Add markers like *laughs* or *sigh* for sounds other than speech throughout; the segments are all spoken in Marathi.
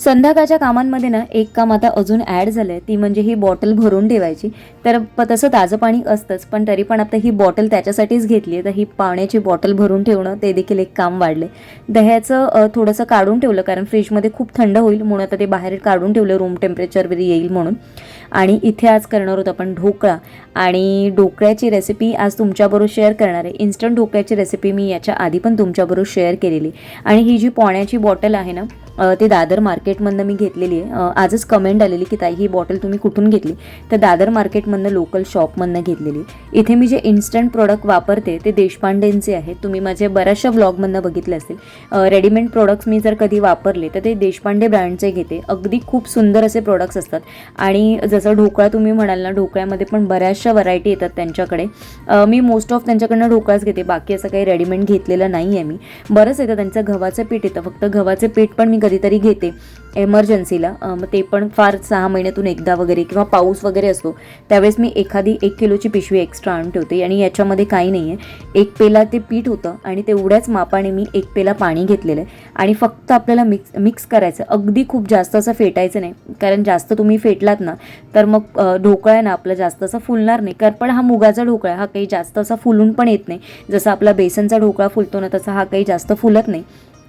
संध्याकाळच्या कामांमध्ये ना एक काम आता अजून ॲड झालं आहे ती म्हणजे ही बॉटल भरून ठेवायची. तर प तसं ताजं पाणी असतंच पण तरी पण आता ही बॉटल त्याच्यासाठीच घेतली आहे. तर ही पाण्याची बॉटल भरून ठेवणं ते देखील एक काम वाढले दह्याचं थोडंसं काढून ठेवलं कारण फ्रीजमध्ये खूप थंड होईल म्हणून आता ते बाहेर काढून ठेवलं रूम टेम्परेचरवर येईल म्हणून. आणि इथे आज करणार आहोत आपण ढोकळा. आणि ढोकळ्याची रेसिपी आज तुमच्याबरोबर शेअर करणार आहे. इन्स्टंट ढोकळ्याची रेसिपी मी याच्या आधी पण तुमच्याबरोबर शेअर केलेली. आणि ही जी पाण्याची बॉटल आहे ना ती दादर मार्केटमधनं मी घेतलेली आहे. आजच कमेंट आलेली की ताई ही बॉटल तुम्ही कुठून घेतली? तर दादर मार्केटमधनं लोकल शॉपमधनं घेतलेली. इथे मी जे इन्स्टंट प्रोडक्ट वापरते ते देशपांडेंचे आहेत. तुम्ही माझे बऱ्याचशा ब्लॉगमधनं बघितले असतील. रेडीमेड प्रोडक्ट्स मी जर कधी वापरले तर ते देशपांडे ब्रँडचे घेते. अगदी खूप सुंदर असे प्रोडक्ट्स असतात. आणि जसं जसं ढोकळा तुम्ही म्हणाल ना ढोकळ्यामध्ये पण बऱ्याचशा व्हरायटी येतात त्यांच्याकडे. मी मोस्ट ऑफ त्यांच्याकडनं ढोकळाच घेते बाकी असं काही रेडीमेड घेतलेलं नाही आहे मी. बरंच येतं त्यांचं गव्हाचं पीठ येतं फक्त गव्हाचे पीठ पण मी कधीतरी घेते एमर्जन्सीला मग ते पण फार सहा महिन्यातून एकदा वगैरे किंवा पाऊस वगैरे असतो त्यावेळेस मी एखादी एक किलोची पिशवी एक्स्ट्रा आणून ठेवते आणि याच्यामध्ये काही नाही आहे एक पेला ते पीठ होतं आणि तेवढ्याच मापाने मी एक पेला पाणी घेतलेलं आहे. आणि फक्त आपल्याला मिक्स मिक्स करायचं अगदी खूप जास्त असं फेटायचं नाही. कारण जास्त तुम्ही फेटलात ना तर मग ढोकळा आहे ना आपला जास्त असा फुलणार नाही. कारण पण हा मुगाचा ढोकळा हा काही जास्त असा फुलून पण येत नाही. जसं आपला बेसनचा ढोकळा फुलतो ना तसा हा काही जास्त फुलत नाही.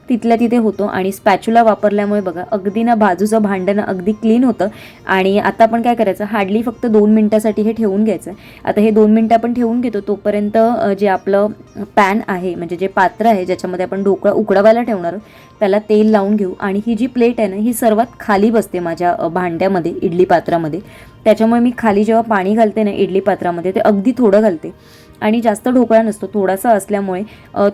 तिथल्या तिथे होतो आणि स्पॅच्युला वापरल्यामुळे बघा अगदी ना बाजूचं भांडणं अगदी क्लीन होतं. आणि आता आपण काय करायचं हार्डली फक्त दोन मिनटासाठी हे ठेवून घ्यायचं. आता हे दोन मिनटं आपण ठेवून घेतो तोपर्यंत जे आपलं पॅन आहे म्हणजे जे पात्र आहे ज्याच्यामध्ये आपण ढोकळा उकडवायला ठेवणार त्याला तेल लावून घेऊ. आणि ही जी प्लेट आहे ना ही सर्वात खाली बसते माझ्या भांड्यामध्ये इडली पात्रामध्ये. त्याच्यामुळे मी खाली जेव्हा पाणी घालते ना इडली पात्रामध्ये ते अगदी थोडं घालते. आणि जास्त ढोकळा नसतो थोडासा असल्यामुळे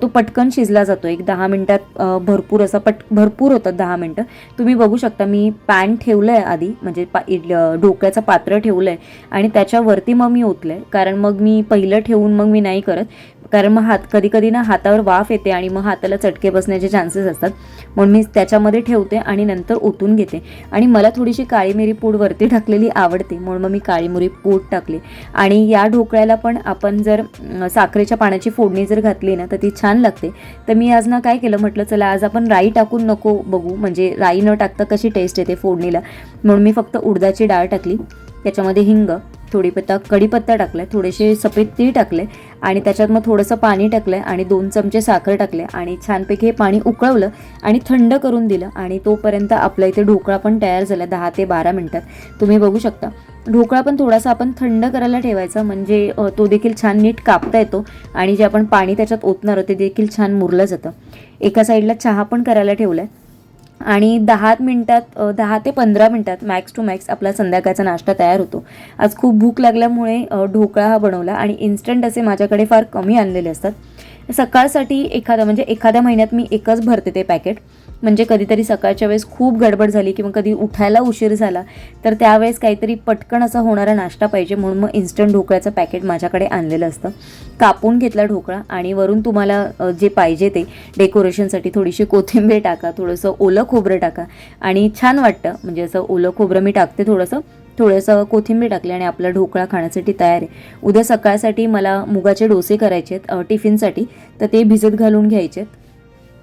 तो पटकन शिजला जातो. एक दहा मिनटात भरपूर असा पट भरपूर होतात दहा मिनटं. तुम्ही बघू शकता मी पॅन ठेवलं आहे आधी म्हणजे पा इड ढोकळ्याचं पात्र ठेवलं आहे आणि त्याच्यावरती मग मी ओतलं आहे कारण मग मी पहिलं ठेवून मग मी नाही करत. कारण मग हात कधी कधी ना हातावर वाफ येते आणि मग हाताला चटके बसण्याचे चान्सेस असतात. म्हणून मी त्याच्यामध्ये ठेवते आणि नंतर ओतून घेते. आणि मला थोडीशी काळी मिरी पूड वरती टाकलेली आवडते. म्हणून मग मी काळी मिरी पूड टाकली. आणि या ढोकळ्याला पण आपण जर साखरेच्या पाण्याची फोडणी जर घातली ना तर ती छान लागते. तर मी आज ना काय केलं? म्हटलं चला आज आपण राई टाकून नको बघू. म्हणजे राई न टाकता कशी टेस्ट येते फोडणीला? म्हणून मी फक्त उडदाची डाळ टाकली. त्याच्यामध्ये हिंग थोडी पत्ता कढीपत्ता टाकला थोडेसे सफेद तीळ टाकले आणि त्याच्यात मग थोडंसं पाणी टाकलं आणि दोन चमचे साखर टाकले आणि छानपैकी हे पाणी उकळवलं आणि थंड करून दिलं आणि तोपर्यंत आपला इथे ढोकळा पण तयार झाला दहा ते बारा मिनटात. तुम्ही बघू शकता. ढोकळा पण थोडासा आपण थंड करायला ठेवायचा म्हणजे तो देखील छान नीट कापता येतो आणि जे आपण पाणी त्याच्यात ओतणार ते देखील छान मुरलं जातं. एका साईडला चहा पण करायला ठेवला आहे आणि दहा मिनटात दहा ते पंधरा मिनटात मॅक्स टू मॅक्स आपला संध्याकाळचा नाश्ता तयार होतो. आज खूप भूक लागल्यामुळे ढोकळा हा बनवला आणि इन्स्टंट असे माझ्याकडे फार कमी आणलेले असतात. सकाळसाठी एखादा म्हणजे एखाद्या महिन्यात मी एकच भरते ते पॅकेट म्हणजे कधीतरी सकाळच्या वेळेस खूप गडबड झाली किंवा कधी उठायला उशीर झाला तर त्यावेळेस काहीतरी पटकन असा होणारा नाश्ता पाहिजे म्हणून मग इन्स्टंट ढोकळ्याचं पॅकेट माझ्याकडे आणलेलं असतं. कापून घेतला ढोकळा आणि वरून तुम्हाला जे पाहिजे ते डेकोरेशनसाठी थोडीशी कोथिंबीर टाका थोडंसं ओलं खोबरं टाका आणि छान वाटतं. म्हणजे असं ओलं खोबरं मी टाकते थोडंसं थोडंसं कोथिंबीर टाकली आणि आपला ढोकळा खाण्यासाठी तयार आहे. उद्या सकाळसाठी मला मुगाचे डोसे करायचे आहेत टिफिनसाठी तर ते भिजत घालून घ्यायचे आहेत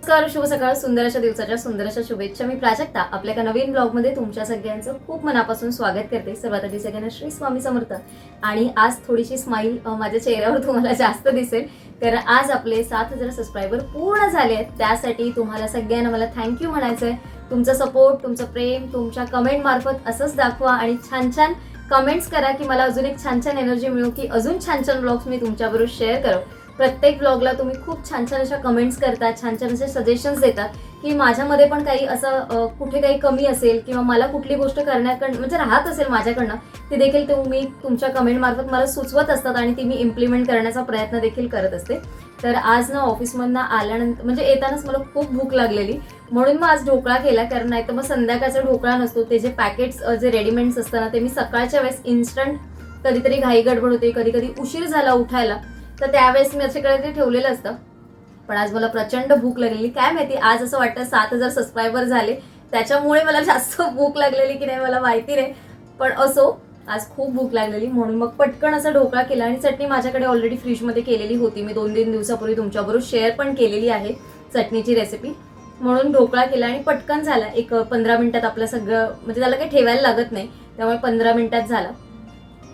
नमस्कार शुभ सकाळ सुंदर दिवसाच्या सुंदर अशा शुभेच्छा. मी प्राजक्ता. आपल्या एका नवीन ब्लॉगमध्ये तुमच्या सगळ्यांचं खूप मनापासून स्वागत करते. सर्वात आधी सगळ्यांना श्री स्वामी समर्थ. आणि आज थोडीशी स्माईल माझ्या चेहऱ्यावर तुम्हाला *laughs* जास्त दिसेल. कारण आज आपले सात हजार सबस्क्रायबर पूर्ण झाले आहेत. त्यासाठी तुम्हाला सगळ्यांना मला थँक्यू म्हणायचं आहे तुमचा सपोर्ट तुमचं प्रेम तुमच्या कमेंट मार्फत असंच दाखवा आणि छान छान कमेंट्स करा की मला अजून एक छान छान एनर्जी मिळू की अजून छान छान ब्लॉग्स मी तुमच्याबरोबर शेअर करू. प्रत्येक ब्लॉगला तुम्ही खूप छान छान अशा कमेंट्स करता छान छान असे सजेशन्स देतात की माझ्यामध्ये पण काही असं कुठे काही कमी असेल किंवा मला कुठली गोष्ट करण्याकडनं म्हणजे राहत असेल माझ्याकडनं ती देखील तुम्ही तुमच्या कमेंटमार्फत मला सुचवत असतात आणि ती मी इम्प्लिमेंट करण्याचा प्रयत्न देखील करत असते. तर आज ना ऑफिसमधनं आल्यानंतर म्हणजे येतानाच मला खूप भूक लागलेली. म्हणून मग आज ढोकळा केला कारण नाही तर मग संध्याकाळचा ढोकळा नसतो. ते जे पॅकेट्स जे रेडीमेड्स असतात ना ते मी सकाळच्या वेळेस इन्स्टंट कधीतरी घाई गडबड होते कधी कधी उशीर झाला उठायला. तर त्यावेळेस मी अशाकडे ते ठेवलेलं असतं. पण आज मला प्रचंड भूक लागलेली. काय माहिती आज असं वाटतं सात हजार सबस्क्रायबर झाले. त्याच्यामुळे मला जास्त *laughs* भूक लागलेली की नाही मला माहिती नाही. पण असो आज खूप भूक लागलेली. म्हणून मग पटकन असा ढोकळा केला आणि चटणी माझ्याकडे ऑलरेडी फ्रीजमध्ये केलेली होती. मी दोन तीन दिवसापूर्वी तुमच्याबरोबर शेअर पण केलेली आहे चटणीची रेसिपी म्हणून ढोकळा केला आणि पटकन झाला. एक पंधरा मिनिटात आपलं सगळं म्हणजे त्याला काही ठेवायला लागत नाही. त्यामुळे पंधरा मिनिटात झाला.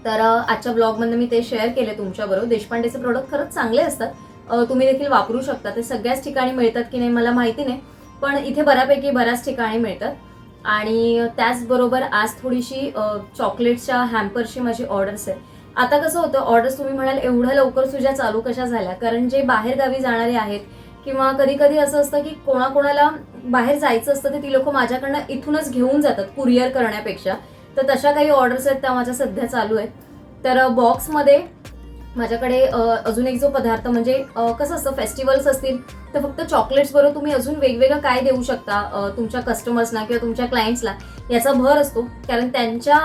तर आजच्या ब्लॉगमधनं मी ते शेअर केले तुमच्याबरोबर. देशपांडेचे प्रोडक्ट खरंच चांगले असतात. तुम्ही देखील वापरू शकता. ते सगळ्याच ठिकाणी मिळतात की नाही मला माहिती नाही पण इथे बऱ्यापैकी बऱ्याच ठिकाणी मिळतात. आणि त्याचबरोबर आज थोडीशी चॉकलेटच्या हॅम्परची माझी ऑर्डर्स आहे आता कसं होतं ऑर्डर्स तुम्ही म्हणाल एवढ्या लवकर सुद्धा चालू कशा झाल्या? कारण जे बाहेर गावी जाणारे आहेत किंवा कधी कधी असं असतं की कोणाकोणाला बाहेर जायचं असतं ते ती लोक माझ्याकडनं इथूनच घेऊन जातात कुरिअर करण्यापेक्षा. तर तशा काही ऑर्डर्स आहेत त्या माझ्या सध्या चालू आहेत. तर बॉक्समध्ये माझ्याकडे अजून एक जो पदार्थ म्हणजे कसं असतं फेस्टिवल्स असतील तर फक्त चॉकलेट्स बरोबर तुम्ही अजून वेगवेगळं काय देऊ शकता तुमच्या कस्टमर्सना किंवा तुमच्या क्लायंट्सला याचा भर असतो. कारण त्यांच्या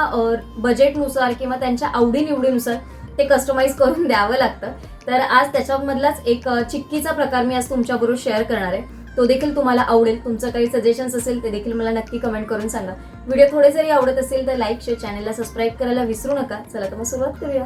बजेटनुसार किंवा त्यांच्या आवडीनिवडीनुसार ते कस्टमाइज करून द्यावं लागतं. तर आज त्याच्यामधलाच एक चिक्कीचा प्रकार मी आज तुमच्याबरोबर शेअर करणार आहे. तो देखील तुम्हाला आवडेल. तुमचं काही सजेशन्स असेल ते देखील मला नक्की कमेंट करून सांगा. व्हिडिओ थोडे जरी आवडत असेल तर लाईक शेअर चॅनलला सबस्क्राईब करायला विसरू नका. चला तर मग सुरुवात करूया.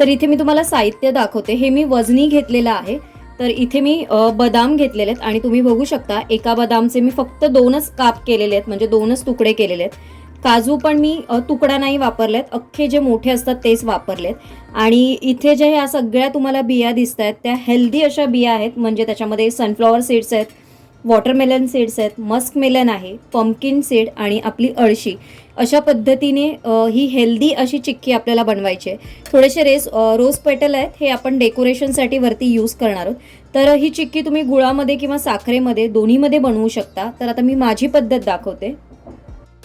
तर इथे मी तुम्हाला साहित्य दाखवते. हे मी वजनी घेतलेलं आहे. तर इथे मी बदाम घेतलेले आहेत आणि तुम्ही बघू शकता एका बदामचे मी फक्त दोनच काप केलेले आहेत म्हणजे दोनच तुकडे केलेले आहेत. काजू पण मी तुकडा नाही वापरलेत अख्खे जे मोठे असतात तेच वापरलेत आणि इथे ज्या ह्या सगळ्या तुम्हाला बिया दिसत आहेत त्या हेल्दी अशा बिया आहेत म्हणजे त्याच्यामध्ये सनफ्लॉवर सीड्स आहेत वॉटरमेलन सीड्स आहेत मस्क मेलन आहे पम्पकिन सीड आणि आपली अळशी. अशा पद्धतीने ही हेल्दी अशी चिक्की आपल्याला बनवायची आहे. थोडेसे रेस रोज पेटल आहेत हे आपण डेकोरेशनसाठी वरती यूज करणार आहोत. तर ही चिक्की तुम्ही गुळामध्ये किंवा साखरेमध्ये दोन्हीमध्ये बनवू शकता. तर आता मी माझी पद्धत दाखवते.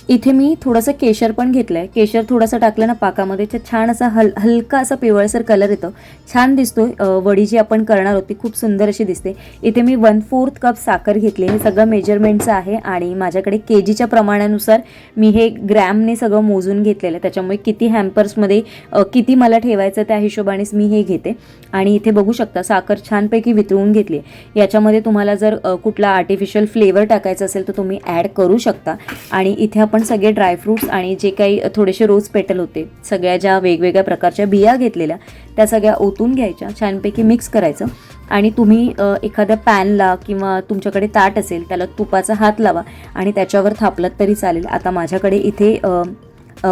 इथे मी थोडंसं केशर पण घेतलंय. केशर थोडंसं टाकलं ना पाकामध्ये तर छान असा हल हलका असा पिवळसर कलर येतो. छान दिसतोय वडी जी आपण करणार होती खूप सुंदर अशी दिसते. इथे मी वन फोर्थ कप साखर घेतली हे सगळं मेजरमेंटचं आहे आणि माझ्याकडे के जीच्या प्रमाणानुसार मी हे ग्रॅमने सगळं मोजून घेतलेलं आहे. त्याच्यामुळे किती हॅम्पर्समध्ये किती मला ठेवायचं त्या हिशोबानेच मी हे घेते. आणि इथे बघू शकता साखर छानपैकी वितळून घेतली याच्यामध्ये तुम्हाला जर कुठला आर्टिफिशियल फ्लेवर टाकायचा असेल तर तुम्ही ॲड करू शकता. आणि इथे आपण सगळे ड्रायफ्रूट्स आणि जे काही थोडेसे रोज पेटल होते सगळ्या ज्या वेगवेगळ्या प्रकारच्या बिया घेतलेल्या त्या सगळ्या ओतून घ्यायच्या छानपैकी मिक्स करायचं. आणि तुम्ही एखाद्या पॅनला किंवा तुमच्याकडे ताट असेल त्याला तुपाचा हात लावा आणि त्याच्यावर थापलात तरी चालेल. आता माझ्याकडे इथे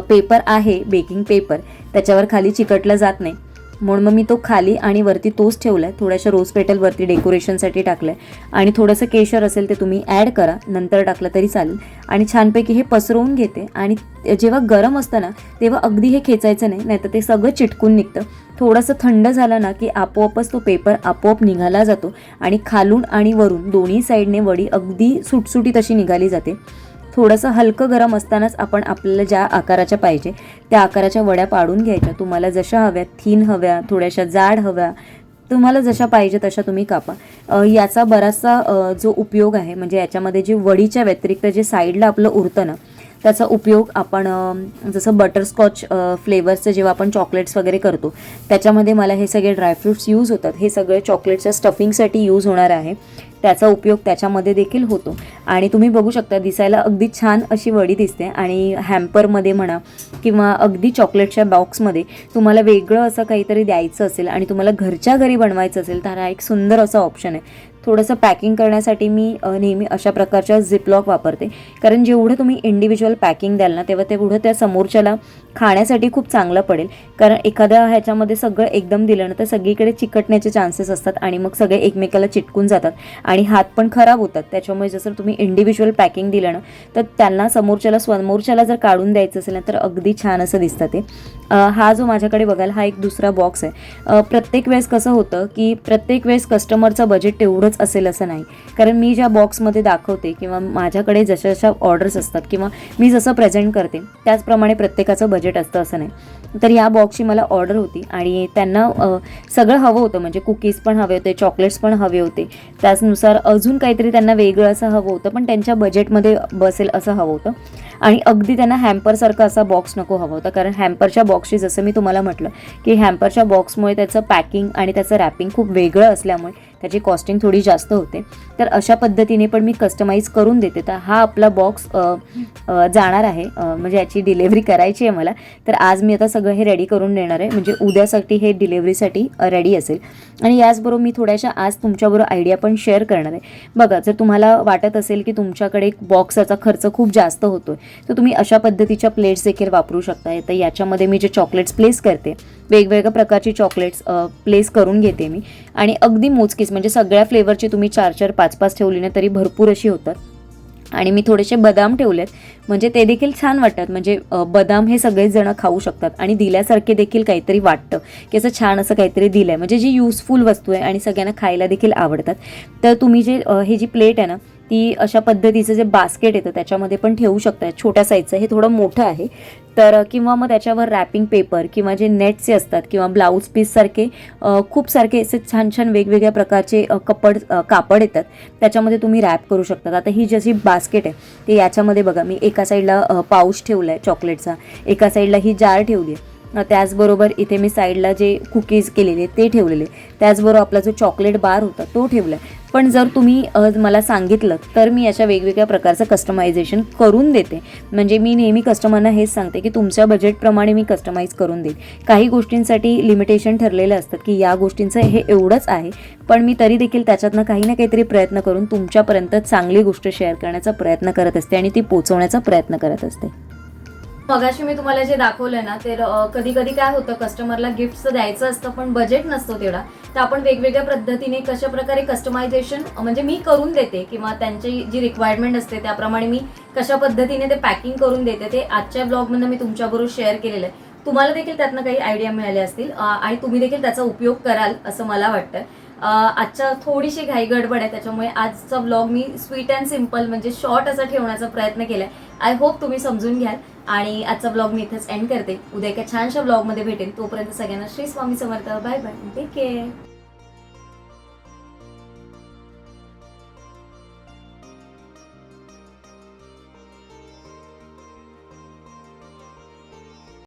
पेपर आहे बेकिंग पेपर त्याच्यावर खाली चिकटलं जात नाही. म्हणून मग मी तो खाली आणि वरती तोच ठेवला आहे थोड्याशा रोज पेटल वरती डेकोरेशनसाठी टाकलं आहे आणि थोडंसं केशर असेल ते तुम्ही ॲड करा. नंतर टाकलं तरी चालेल. आणि छानपैकी हे पसरवून घेते. आणि जेव्हा गरम असतं ना तेव्हा अगदी हे खेचायचं नाही. नाहीतर ते सगळं चिटकून निघतं. थोडंसं थंड झालं ना की आपोआपच तो पेपर आपोआप निघाला जातो. आणि खालून आणि वरून दोन्ही साईडने वडी अगदी सुटसुटीत अशी निघाली जाते. थोडंसं हलकं गरम असतानाच आपण आपल्याला ज्या आकाराच्या पाहिजे त्या आकाराच्या वड्या पाडून घ्यायच्या. तुम्हाला जशा हव्या थीन हव्या थोड्याशा जाड हव्या तुम्हाला जशा पाहिजे तशा तुम्ही कापा. याचा बराचसा जो उपयोग आहे म्हणजे याच्यामध्ये जे वडीच्या व्यतिरिक्त जे साईडला आपलं उरतं ना त्याचा उपयोग आपण जसं बटरस्कॉच फ्लेवर्सचं जेव्हा आपण चॉकलेट्स वगैरे करतो त्याच्यामध्ये मला हे सगळे ड्रायफ्रुट्स यूज होतात. हे सगळे चॉकलेटच्या स्टफिंगसाठी यूज होणार आहे. त्याचा उपयोग त्याच्यामध्ये देखील होतो. आणि तुम्ही बघू शकता दिसायला अगदी छान अशी वडी दिसते. आणि हॅम्परमध्ये म्हणा किंवा अगदी चॉकलेटच्या बॉक्समध्ये तुम्हाला वेगळं असं काहीतरी द्यायचं असेल आणि तुम्हाला घरच्या घरी बनवायचं असेल तर हा एक सुंदर असा ऑप्शन आहे. थोडंसं पॅकिंग करण्यासाठी मी नेहमी अशा प्रकारच्या झिपलॉक वापरते. कारण जेवढं तुम्ही इंडिव्हिज्युअल पॅकिंग द्याल ना तेव्हा तेवढं त्या समोरच्याला खाण्यासाठी खूप चांगलं पडेल. कारण एखाद्या ह्याच्यामध्ये सगळं एकदम दिलं ना तर सगळीकडे चिकटण्याचे चान्सेस असतात आणि मग सगळे एकमेकाला चिटकून जातात. आणि हात पण खराब होतात. त्याच्यामुळे जसं तुम्ही इंडिव्हिज्युअल पॅकिंग दिलं ना तर त्यांना समोरच्याला समोरच्याला जर काढून द्यायचं असेल ना तर अगदी छान असं दिसतं ते. हा जो माझ्याकडे बघाल हा एक दुसरा बॉक्स आहे. प्रत्येक वेळेस कसं होतं की प्रत्येक वेळेस कस्टमरचं बजेट तेवढंच असेल असं नाही. कारण मी ज्या बॉक्समध्ये दाखवते किंवा माझ्याकडे जशा जशा ऑर्डर्स असतात किंवा मी जसं प्रेझेंट करते त्याचप्रमाणे प्रत्येकाचं बजेट असतं असं नाही. तर या बॉक्सची मला ऑर्डर होती आणि त्यांना सगळं हवं होतं. म्हणजे कुकीज पण हवे होते चॉकलेट्स पण हवे होते. त्याचनुसार अजून काहीतरी त्यांना वेगळं असं हवं होतं पण त्यांच्या बजेटमध्ये बसेल असं हवं होतं. आणि अगदी त्यांना हॅम्परसारखा असा बॉक्स नको हवा होता. कारण हॅम्परच्या बॉक्सची जसं मी तुम्हाला म्हटलं की हॅम्परच्या बॉक्समुळे त्याचं पॅकिंग आणि त्याचं रॅपिंग खूप वेगळं असल्यामुळे त्याची कॉस्टिंग थोडी जास्त होते तर अशा पद्धतीने पण मी कस्टमाइज करून देते. तर हा आपला बॉक्स जाणार आहे. म्हणजे याची डिलेवरी करायची आहे मला. तर आज मी आता सगळं हे रेडी करून देणार आहे. म्हणजे उद्यासाठी हे डिलेवरीसाठी रेडी असेल. आणि याचबरोबर मी थोड्याशा आज तुमच्याबरोबर आयडिया पण शेअर करणार आहे. बघा जर तुम्हाला वाटत असेल की तुमच्याकडे बॉक्साचा खर्च खूप जास्त होतोय तर तुम्ही अशा पद्धतीच्या प्लेट्स देखील वापरू शकता. तर याच्यामध्ये मी जे चॉकलेट्स प्लेस करते वेगवेगळ्या प्रकारची चॉकलेट्स प्लेस करून घेते मी. आणि अगदी मोजकीच म्हणजे सगळ्या फ्लेवरची तुम्ही चार चार पाच पाच ठेवली ना तरी भरपूर अशी होतात. आणि मी थोडेसे बदाम ठेवलेत. म्हणजे ते देखील छान वाटतात. म्हणजे बदाम हे सगळेच जण खाऊ शकतात. आणि दिल्यासारखे देखील काहीतरी वाटतं की असं छान असं काहीतरी दिलं आहे म्हणजे जी युजफुल वस्तू आहे आणि सगळ्यांना खायला देखील आवडतात. तर तुम्ही जे हे जी प्लेट आहे ना ती अशा पद्धतीचं जे बास्केट येतं त्याच्यामध्ये पण ठेवू शकता छोट्या साईजचं हे थोडं मोठं आहे. तर किंवा मग त्याच्यावर रॅपिंग पेपर किंवा जे नेटचे असतात किंवा ब्लाऊज पीससारखे खूप सारखे असे छान छान वेगवेगळ्या प्रकारचे कपड कापड येतात. त्याच्यामध्ये तुम्ही रॅप करू शकता. आता ही जशी बास्केट आहे ते याच्यामध्ये बघा मी एका साईडला पाऊच ठेवला आहे चॉकलेटचा एका साईडला ही जार ठेवली आहे. त्याचबरोबर इथे मी साईडला जे कुकीज केलेले ते ठेवलेले त्याचबरोबर आपला जो चॉकलेट बार होता तो ठेवला आहे पण जर तुम्ही मला सांगितलं तर मी याच्या वेगवेगळ्या प्रकारचं कस्टमायझेशन करून देते. म्हणजे मी नेहमी कस्टमरना हेच सांगते की तुमच्या बजेटप्रमाणे मी कस्टमाइज करून देईन काही गोष्टींसाठी लिमिटेशन ठरलेलं असतात की या गोष्टींचं हे एवढंच आहे पण मी तरी देखील त्याच्यातनं काही ना काहीतरी प्रयत्न करून तुमच्यापर्यंत चांगली गोष्ट शेअर करण्याचा प्रयत्न करत असते आणि ती पोचवण्याचा प्रयत्न करत असते. मगाशी मी तुम्हाला जे दाखवलंय ना ते कधी कधी काय होतं कस्टमरला गिफ्ट द्यायचं असतं पण बजेट नसतो तेवढा. तर आपण वेगवेगळ्या पद्धतीने कशा प्रकारे कस्टमायझेशन म्हणजे मी करून देते किंवा त्यांची जी रिक्वायरमेंट असते त्याप्रमाणे मी कशा पद्धतीने ते पॅकिंग करून देते ते आजच्या ब्लॉगमधनं मी तुमच्याबरोबर शेअर केलेलं आहे. तुम्हाला देखील त्यातनं काही आयडिया मिळाले असतील. आणि तुम्ही देखील त्याचा उपयोग कराल असं मला वाटतं. आजच्या थोडीशी घाई गडबड आहे त्याच्यामुळे आजचा ब्लॉग मी स्वीट अँड सिंपल म्हणजे शॉर्ट असा ठेवण्याचा प्रयत्न केलाय. आय होप तुम्ही समजून घ्याल. आणि आजचा ब्लॉग मी इथेच एंड करते. उद्या एका छानशा ब्लॉगमध्ये भेटेन. तोपर्यंत सगळ्यांना Shri Swami Samarth. Bye bye take care